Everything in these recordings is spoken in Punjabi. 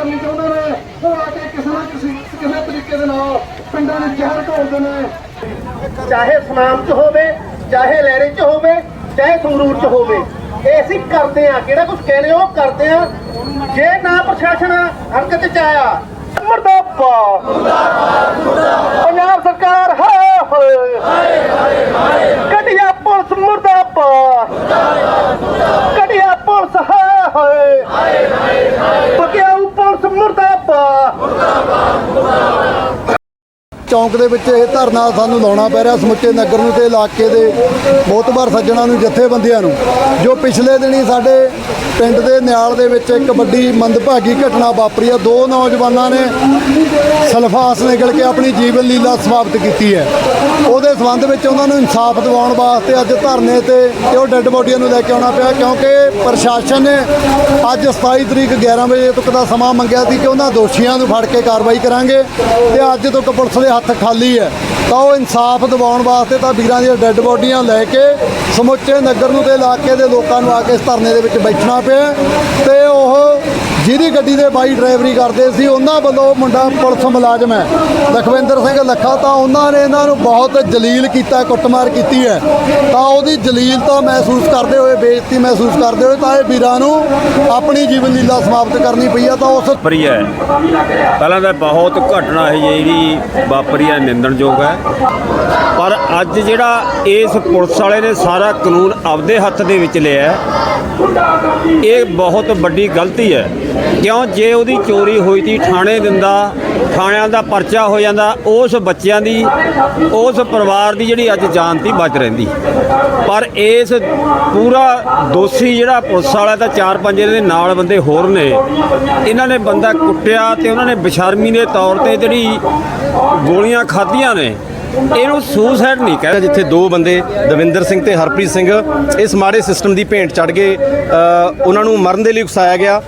ਕਰਨੀ ਚਾਹੁੰਦੇ ਨੇ। ਉਹ ਆ ਕੇ ਕਿਸੇ ਨਾ ਕਿਸੇ ਕਿਸੇ ਤਰੀਕੇ ਦੇ ਨਾਲ ਪਿੰਡਾਂ ਨੂੰ ਜ਼ਹਿਰ ਘੋਲਦੇ ਨੇ। ਚਾਹੇ ਸੁਨਾਮ ਚ ਹੋਵੇ, ਚਾਹੇ ਲਹਿਰੇ ਚ ਹੋਵੇ, ਚਾਹੇ ਸੰਗਰੂਰ ਚ ਹੋਵੇ। ਇਹ ਅਸੀਂ ਕਰਦੇ ਆ ਕਿਹੜਾ ਕੁਝ ਕਹਿੰਦੇ ਉਹ ਕਰਦੇ ਆ ਜੇ ਨਾ ਪ੍ਰਸ਼ਾਸਨ ਹਰਕਤ ਚ ਆਇਆ ਮਰਦਾਬਾ ਪੰਜਾਬ ਸਰਕਾਰ ਹਾਏ ਹੋਏ ਕਟਿਆ ਪੁਲਿਸ ਮੁਰਦਾਬਾ ਕਟਿਆ ਪੁਲਿਸ ਹਾਏ ਹੋਏ ਪਕਿਆਊ ਪੁਲਿਸ ਮੁਰਦਾਬਾ ਚੌਂਕ ਦੇ ਵਿੱਚ ਇਹ ਧਰਨਾ ਸਾਨੂੰ ਲਾਉਣਾ ਪੈ ਰਿਹਾ ਸਮੁੱਚੇ ਨਗਰ ਨੂੰ ਤੇ ਇਲਾਕੇ ਦੇ ਬਹੁਤ ਵਾਰ ਸੱਜਣਾ ਨੂੰ, ਜਥੇਬੰਦੀਆਂ ਨੂੰ, ਜੋ ਪਿਛਲੇ ਦਿਨੀ ਸਾਡੇ ਪਿੰਡ ਦੇ ਨਿਆਲ ਦੇ ਵਿੱਚ ਇੱਕ ਵੱਡੀ ਮੰਦਭਾਗੀ ਘਟਨਾ ਵਾਪਰੀ ਆ। ਦੋ ਨੌਜਵਾਨਾਂ ਨੇ ਸਲਫਾਸ ਨਿਕਲ ਕੇ ਆਪਣੀ ਜੀਵਨ ਲੀਲਾ ਸਮਾਪਤ ਕੀਤੀ ਹੈ। ਉਹਦੇ ਸਬੰਧ ਵਿੱਚ ਉਹਨਾਂ ਨੂੰ ਇਨਸਾਫ ਦਿਵਾਉਣ ਵਾਸਤੇ ਅੱਜ ਧਰਨੇ ਤੇ ਤੇ ਉਹ ਡੈੱਡ ਬੋਡੀਆਂ ਨੂੰ ਲੈ ਕੇ ਆਉਣਾ ਪਿਆ, ਕਿਉਂਕਿ ਪ੍ਰਸ਼ਾਸਨ ਨੇ ਅੱਜ 27 ਤਰੀਕ 11 ਵਜੇ ਤੱਕ ਦਾ ਸਮਾਂ ਮੰਗਿਆ ਸੀ ਕਿ ਉਹਨਾਂ ਦੋਸ਼ੀਆਂ ਨੂੰ ਫੜ ਕੇ ਕਾਰਵਾਈ ਕਰਾਂਗੇ ਤੇ ਅੱਜ ਤੱਕ ਪੁਲਿਸ ਦੇ ਹੱਥ ਖਾਲੀ ਹੈ। ਤਾਂ ਉਹ ਇਨਸਾਫ ਦਿਵਾਉਣ ਵਾਸਤੇ ਤਾਂ ਵੀਰਾਂ ਦੀਆਂ ਡੈੱਡ ਬੋਡੀਆਂ ਲੈ ਕੇ ਸਮੁੱਚੇ ਨਗਰ ਨੂੰ ਤੇ ਇਲਾਕੇ ਦੇ ਲੋਕਾਂ ਨੂੰ ਆ ਕੇ ਇਸ ਧਰਨੇ ਦੇ ਵਿੱਚ ਬੈਠਣਾ ਪਿਆ ਤੇ ਉਹ ਗੱਡੀ ਦੇ ਬਾਈ ਡਰਾਈਵਰੀ ਕਰਦੇ ਸੀ, ਉਹਨਾਂ ਵੱਲੋਂ ਮੁੰਡਾ ਪੁਲਿਸ ਮੁਲਾਜ਼ਮ ਹੈ। ਲਖਵਿੰਦਰ ਸਿੰਘ ਲੱਖਾ ਤਾਂ ਉਹਨਾਂ ਨੇ ਇਹਨਾਂ ਨੂੰ ਬਹੁਤ ਜਲੀਲ ਕੀਤਾ, ਕੁੱਟਮਾਰ ਕੀਤੀ ਹੈ। ਤਾਂ ਉਹਦੀ ਜਲੀਲਤਾ ਮਹਿਸੂਸ ਕਰਦੇ ਹੋਏ, ਬੇਇੱਜ਼ਤੀ ਮਹਿਸੂਸ ਕਰਦੇ ਹੋਏ ਤਾਂ ਇਹ ਵੀਰਾਂ ਨੂੰ ਆਪਣੀ ਜੀਵਨ ਲੀਲਾ ਸਮਾਪਤ ਕਰਨੀ ਪਈ ਆ। ਤਾਂ ਉਸ ਵਾਪਰੀ ਹੈ, ਪਹਿਲਾਂ ਤਾਂ ਬਹੁਤ ਘਟਨਾ ਹੈ ਜਿਹੜੀ ਵਾਪਰੀ ਹੈ, ਨਿੰਦਣਯੋਗ ਹੈ। ਪਰ ਅੱਜ ਜਿਹੜਾ ਇਸ ਪੁਲਿਸ ਵਾਲੇ ਨੇ ਸਾਰਾ ਕਾਨੂੰਨ ਆਪਦੇ ਹੱਥ ਦੇ ਵਿੱਚ ਲਿਆ ਇਹ ਬਹੁਤ ਵੱਡੀ ਗਲਤੀ ਹੈ। ਕਿਉਂ? ਜੇ ਉਹਦੀ ਚੋਰੀ ਹੋਈ ਤੀ ਥਾਣੇ ਦਿੰਦਾ, ਥਾਣਿਆਂ ਦਾ ਪਰਚਾ ਹੋ ਜਾਂਦਾ, ਉਸ ਬੱਚਿਆਂ ਦੀ, ਉਸ ਪਰਿਵਾਰ ਦੀ ਜਿਹੜੀ ਅੱਜ ਜਾਨ ਤੀ ਬਚ ਰਹਿੰਦੀ। ਪਰ ਇਸ ਪੂਰਾ ਦੋਸ਼ੀ ਜਿਹੜਾ ਪੁਲਿਸ ਵਾਲਾ, ਤਾਂ ਚਾਰ ਪੰਜ ਦੇ ਨਾਲ ਬੰਦੇ ਹੋਰ ਨੇ। ਇਹਨਾਂ ਨੇ ਬੰਦਾ ਕੁੱਟਿਆ ਤੇ ਉਹਨਾਂ ਨੇ ਬੇਸ਼ਰਮੀ ਦੇ ਤੌਰ ਤੇ ਜਿਹੜੀ ਗੋਲੀਆਂ ਖਾਧੀਆਂ ਨੇ ਇਹਨੂੰ ਸੁਸਾਈਡ ਨਹੀਂ ਕਹਿੰਦੇ ਜਿੱਥੇ ਦੋ ਬੰਦੇ, ਦਵਿੰਦਰ ਸਿੰਘ ਤੇ ਹਰਪ੍ਰੀਤ ਸਿੰਘ, ਇਸ ਮਾੜੇ ਸਿਸਟਮ ਦੀ ਭੇਂਟ ਚੜ ਗਏ। ਉਹਨਾਂ ਨੂੰ ਮਰਨ ਦੇ ਲਈ ਉਕਸਾਇਆ ਗਿਆ।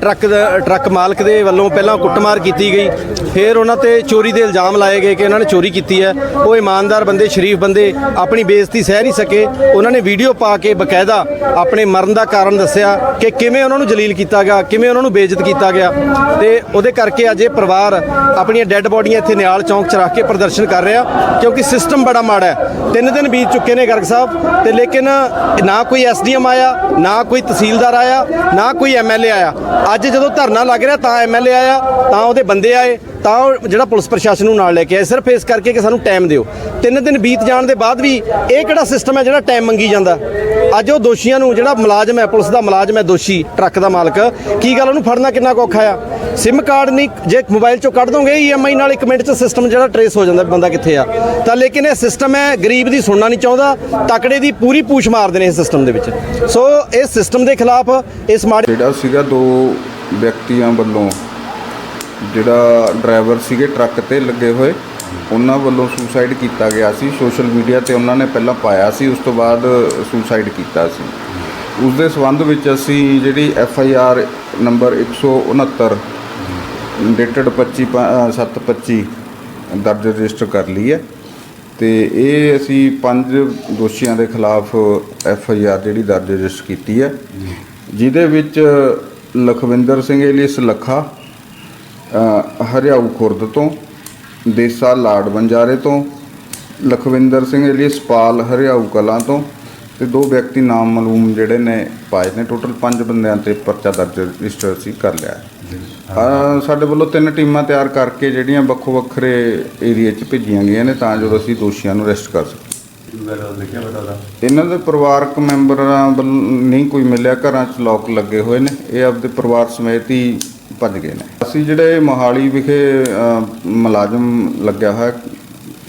ਟਰੱਕ ਦਾ- ਟਰੱਕ ਮਾਲਕ ਦੇ ਵੱਲੋਂ ਪਹਿਲਾਂ ਕੁੱਟਮਾਰ ਕੀਤੀ ਗਈ। ਫਿਰ ਉਹਨਾਂ ਤੇ ਚੋਰੀ ਦੇ ਇਲਜ਼ਾਮ ਲਾਏ ਗਏ ਕਿ ਇਹਨਾਂ ਨੇ ਚੋਰੀ ਕੀਤੀ ਹੈ। ਉਹ ਇਮਾਨਦਾਰ ਬੰਦੇ, ਸ਼ਰੀਫ ਬੰਦੇ, ਆਪਣੀ ਬੇਇੱਜ਼ਤੀ ਸਹਿ ਨਹੀਂ ਸਕੇ। ਉਹਨਾਂ ਨੇ ਵੀਡੀਓ ਪਾ ਕੇ ਬਕਾਇਦਾ ਆਪਣੇ ਮਰਨ ਦਾ ਕਾਰਨ ਦੱਸਿਆ ਕਿ ਕਿਵੇਂ ਉਹਨਾਂ ਨੂੰ ਜਲੀਲ ਕੀਤਾ ਗਿਆ, ਕਿਵੇਂ ਉਹਨਾਂ ਨੂੰ ਬੇਇੱਜ਼ਤ ਕੀਤਾ ਗਿਆ। ਤੇ ਉਹਦੇ ਕਰਕੇ ਅੱਜ ਇਹ ਪਰਿਵਾਰ ਆਪਣੀਆਂ ਡੈੱਡ ਬੋਡੀਆਂ ਇੱਥੇ ਨਿਆਲ ਚੌਂਕ 'ਚ ਰੱਖ ਕੇ ਪ੍ਰਦਰਸ਼ਨ ਕਰ ਰਿਹਾ। ਕਿਉਂਕਿ ਸਿਸਟਮ ਬੜਾ ਮਾੜਾ ਹੈ। ਤਿੰਨ ਦਿਨ ਬੀਤ ਚੁੱਕੇ ਨੇ ਗਰਗ ਸਾਹਿਬ, ਤੇ ਲੇਕਿਨ ਨਾ ਕੋਈ ਐਸਡੀਐਮ ਆਇਆ, ਨਾ ਕੋਈ ਤਹਿਸੀਲਦਾਰ ਆਇਆ, ਨਾ ਕੋਈ ਐਮਐਲਏ ਆਇਆ। ਅੱਜ ਜਦੋਂ ਧਰਨਾ ਲੱਗ ਰਿਹਾ, ਤਾਂ ਐਮਐਲਏ ਆਇਆ, ਤਾਂ ਉਹਦੇ ਬੰਦੇ ਆਏ, ਤਾਂ ਉਹ ਜਿਹੜਾ ਪੁਲਿਸ ਪ੍ਰਸ਼ਾਸਨ ਨੂੰ ਨਾਲ ਲੈ ਕੇ ਆਏ। ਸਿਰਫ ਇਸ ਕਰਕੇ ਕਿ ਸਾਨੂੰ ਟਾਈਮ ਦਿਓ। ਤਿੰਨ ਦਿਨ ਬੀਤ ਜਾਣ ਦੇ ਬਾਅਦ ਵੀ ਇਹ ਕਿਹੜਾ ਸਿਸਟਮ ਹੈ ਜਿਹੜਾ ਟਾਈਮ ਮੰਗੀ ਜਾਂਦਾ? ਅੱਜ ਉਹ ਦੋਸ਼ੀਆਂ ਨੂੰ ਜਿਹੜਾ ਮੁਲਾਜ਼ਮ ਹੈ, ਪੁਲਿਸ ਦਾ ਮੁਲਾਜ਼ਮ ਹੈ, ਦੋਸ਼ੀ, ਟਰੱਕ ਦਾ ਮਾਲਕ, ਕੀ ਗੱਲ ਉਹਨੂੰ ਫੜਨਾ ਕਿੰਨਾ ਕੁ ਔਖਾ ਆ? ਸਿਮ ਕਾਰਡ ਨਹੀਂ, ਜੇ ਮੋਬਾਈਲ ਚੋਂ ਕੱਢ ਦੋਗੇ ਈਐਮਆਈ ਨਾਲ 1 ਮਿੰਟ 'ਚ ਸਿਸਟਮ ਜਿਹੜਾ ਟਰੇਸ ਹੋ ਜਾਂਦਾ ਬੰਦਾ ਕਿੱਥੇ ਆ। ਤਾਂ ਲੇਕਿਨ ਇਹ ਸਿਸਟਮ ਹੈ, ਗਰੀਬ ਦੀ ਸੁਣਨਾ ਨਹੀਂ ਚਾਹੁੰਦਾ, ਤਕੜੇ ਦੀ ਪੂਰੀ ਪੂਛ ਮਾਰਦੇ ਨੇ ਇਸ ਸਿਸਟਮ ਦੇ ਵਿੱਚ। ਸੋ ਇਸ ਸਿਸਟਮ ਦੇ ਖਿਲਾਫ ਇਸ ਮਾੜੇ ਜਿਹੜਾ ਸੀਗਾ ਦੋ ਵਿਅਕਤੀਆਂ ਵੱਲੋਂ, ਜਿਹੜਾ ਡਰਾਈਵਰ ਸੀਗੇ ਟਰੱਕ ਤੇ ਲੱਗੇ ਹੋਏ, ਉਹਨਾਂ ਵੱਲੋਂ ਸੁਸਾਈਡ ਕੀਤਾ ਗਿਆ ਸੀ। ਸੋਸ਼ਲ ਮੀਡੀਆ ਤੇ ਉਹਨਾਂ ਨੇ ਪਹਿਲਾਂ ਪਾਇਆ ਸੀ, ਉਸ ਤੋਂ ਬਾਅਦ ਸੁਸਾਈਡ ਕੀਤਾ ਸੀ। ਉਸ ਦੇ ਸੰਬੰਧ ਵਿੱਚ ਅਸੀਂ ਜਿਹੜੀ F I R number 169 dated 25 725 ਦਰਜ ਰਜਿਸਟਰ ਕਰ ਲਈ ਹੈ। ਤੇ ਇਹ ਅਸੀਂ ਪੰਜ ਦੋਸ਼ੀਆਂ ਦੇ ਖਿਲਾਫ ਐਫ ਆਈ ਆਰ ਜਿਹੜੀ ਦਰਜ ਰਜਿਸਟਰ ਕੀਤੀ ਹੈ। ਜਿਹਦੇ ਵਿੱਚ ਲਖਵਿੰਦਰ ਸਿੰਘ ਏਲੀਸ ਲੱਖਾ ਹਰਿਆਊ ਖੁਰਦ ਤੋਂ, ਦੇਸਾ ਲਾੜ ਬੰਜਾਰੇ ਤੋਂ, ਲਖਵਿੰਦਰ ਸਿੰਘ ਏਲੀਸ ਪਾਲ ਹਰਿਆਊ ਕਲਾਂ ਤੋਂ ਤੇ ਦੋ ਵਿਅਕਤੀ ਨਾਮ ਮਾਲੂਮ ਜਿਹੜੇ ਨੇ ਪਾਏ ਨੇ। ਟੋਟਲ ਪੰਜ ਬੰਦਿਆਂ ਤੇ ਪਰਚਾ ਦਰਜ ਰਜਿਸਟਰ ਅਸੀਂ ਕਰ ਲਿਆ ਸਾਡੇ ਵੱਲੋਂ ਤਿੰਨ ਟੀਮਾਂ ਤਿਆਰ ਕਰਕੇ ਜਿਹੜੀਆਂ ਵੱਖੋ ਵੱਖਰੇ ਏਰੀਆ 'ਚ ਭੇਜੀਆਂ ਗਈਆਂ ਨੇ ਤਾਂ ਜੋ ਅਸੀਂ ਦੋਸ਼ੀਆਂ ਨੂੰ ਅਰੈਸਟ ਕਰ ਸਕੀਏ ਇਹਨਾਂ ਦੇ ਪਰਿਵਾਰਕ ਮੈਂਬਰਾਂ ਵੱਲੋਂ ਨਹੀਂ ਕੋਈ ਮਿਲਿਆ ਘਰਾਂ 'ਚ ਲੋਕ ਲੱਗੇ ਹੋਏ ਨੇ। ਇਹ ਆਪਦੇ ਪਰਿਵਾਰ ਸਮੇਤ ਹੀ ਭੱਜ ਗਏ ਨੇ। ਅਸੀਂ ਜਿਹੜੇ ਮੋਹਾਲੀ ਵਿਖੇ ਮੁਲਾਜ਼ਮ ਲੱਗਿਆ ਹੋਇਆ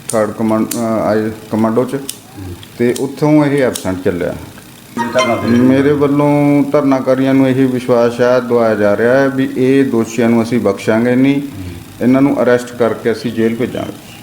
ਥਰਡ ਕਮਾਂਡ ਆਈ ਕਮਾਂਡੋ 'ਚ ਤੇ ਉੱਥੋਂ ਇਹ ਐਬਸੈਂਟ ਚੱਲਿਆ। ਮੇਰੇ ਵੱਲੋਂ ਧਰਨਾਕਾਰੀਆਂ ਨੂੰ ਇਹ ਵਿਸ਼ਵਾਸ ਹੈ ਦਵਾਇਆ ਜਾ ਰਿਹਾ ਹੈ ਵੀ ਇਹ ਦੋਸ਼ੀਆਂ ਨੂੰ ਅਸੀਂ ਬਖਸ਼ਾਂਗੇ ਨਹੀਂ। ਇਹਨਾਂ ਨੂੰ ਅਰੈਸਟ ਕਰਕੇ ਅਸੀਂ ਜੇਲ੍ਹ ਭੇਜਾਂਗੇ।